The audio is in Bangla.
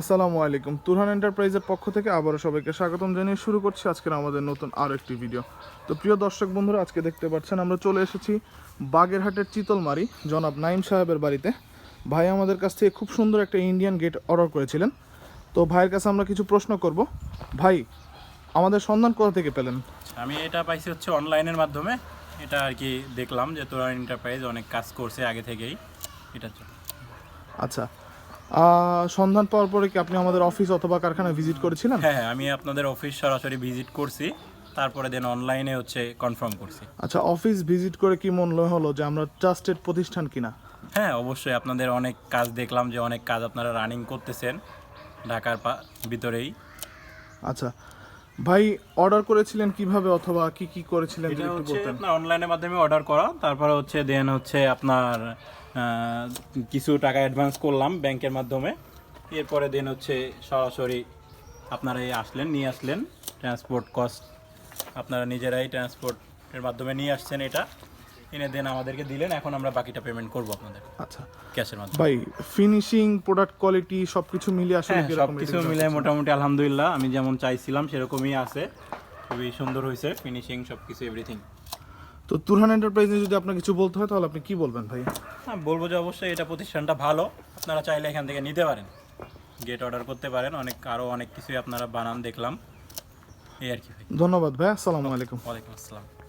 আসসালামু আলাইকুম। তুরহান এন্টারপ্রাইজের পক্ষ থেকে আবারও সবাইকে স্বাগতম জানিয়ে শুরু করছি আজকের আমাদের নতুন আরও একটি ভিডিও। তো প্রিয় দর্শক বন্ধুরা আজকে দেখতে পাচ্ছেন আমরা চলে এসেছি বাগেরহাটের চিতলমারি জনাব নাইম সাহেবের বাড়িতে। ভাই আমাদের কাছ থেকে খুব সুন্দর একটা ইন্ডিয়ান গেট অর্ডার করেছিলেন। তো ভাইয়ের কাছে আমরা কিছু প্রশ্ন করব। ভাই আমাদের সন্ধান কোথা থেকে পেলেন? আমি এটা পাইছি হচ্ছে অনলাইনের মাধ্যমে। এটা আর কি দেখলাম যে তোরা এন্টারপ্রাইজ অনেক কাজ করছে আগে থেকেই। এটা আচ্ছা সন্ধান পাওয়ার পরে কি আপনি আমাদের অফিস অথবা কারখানায় ভিজিট করেছিলেন? হ্যাঁ হ্যাঁ আমি আপনাদের অফিস সরাসরি ভিজিট করছি। তারপরে দেন অনলাইনে হচ্ছে কনফার্ম করছি। আচ্ছা অফিস ভিজিট করে কি মনে হলো যে আমরা ট্রাস্টেড প্রতিষ্ঠান কিনা? হ্যাঁ অবশ্যই আপনাদের অনেক কাজ দেখলাম যে অনেক কাজ আপনারা রানিং করতেছেন ঢাকার পা- ভিতরেই। আচ্ছা ভাই অর্ডার করেছিলেন কীভাবে অথবা কি কি করেছিলেন যদি এটা একটু হচ্ছে বলতেন। আপনার অনলাইনের মাধ্যমে অর্ডার করা তারপরে হচ্ছে দেন হচ্ছে আপনার কিছু টাকা অ্যাডভান্স করলাম ব্যাংকের মাধ্যমে এরপরে দেন হচ্ছে সরাসরি আপনারা এই আসলেন নিয়ে আসলেন ট্রান্সপোর্ট কস্ট আপনারা নিজেরাই ট্রান্সপোর্টের মাধ্যমে নিয়ে আসছেন এটা। এনে দেন আমাদেরকে দিলেন এখন আমরা বাকিটা পেমেন্ট করব আপনাদের আচ্ছা। ক্যাশের মাধ্যমে। ভাই ফিনিশিং প্রোডাক্ট কোয়ালিটি সবকিছু মিলে আসলে হ্যাঁ সব কীরকম কিছু মিলে মোটামুটি আলহামদুলিল্লাহ আমি যেমন চাইছিলাম সেরকমই আছে। খুবই সুন্দর হয়েছে ফিনিশিং সবকিছু এভরিথিং তো তুরহান এন্টারপ্রাইজে যদি আপনার কিছু বলতে হয় তাহলে আপনি কি বলবেন ভাই? হ্যাঁ বলব যে অবশ্যই এটা প্রতিষ্ঠানটা ভালো। আপনারা চাইলে এখান থেকে নিতে পারেন। গেট অর্ডার করতে পারেন। অনেক আরও অনেক কিছুই আপনারা বানান দেখলাম। এই আর কি ভাই। ধন্যবাদ ভাই আসসালামু আলাইকুম। ওয়ালাইকুম আসসালাম।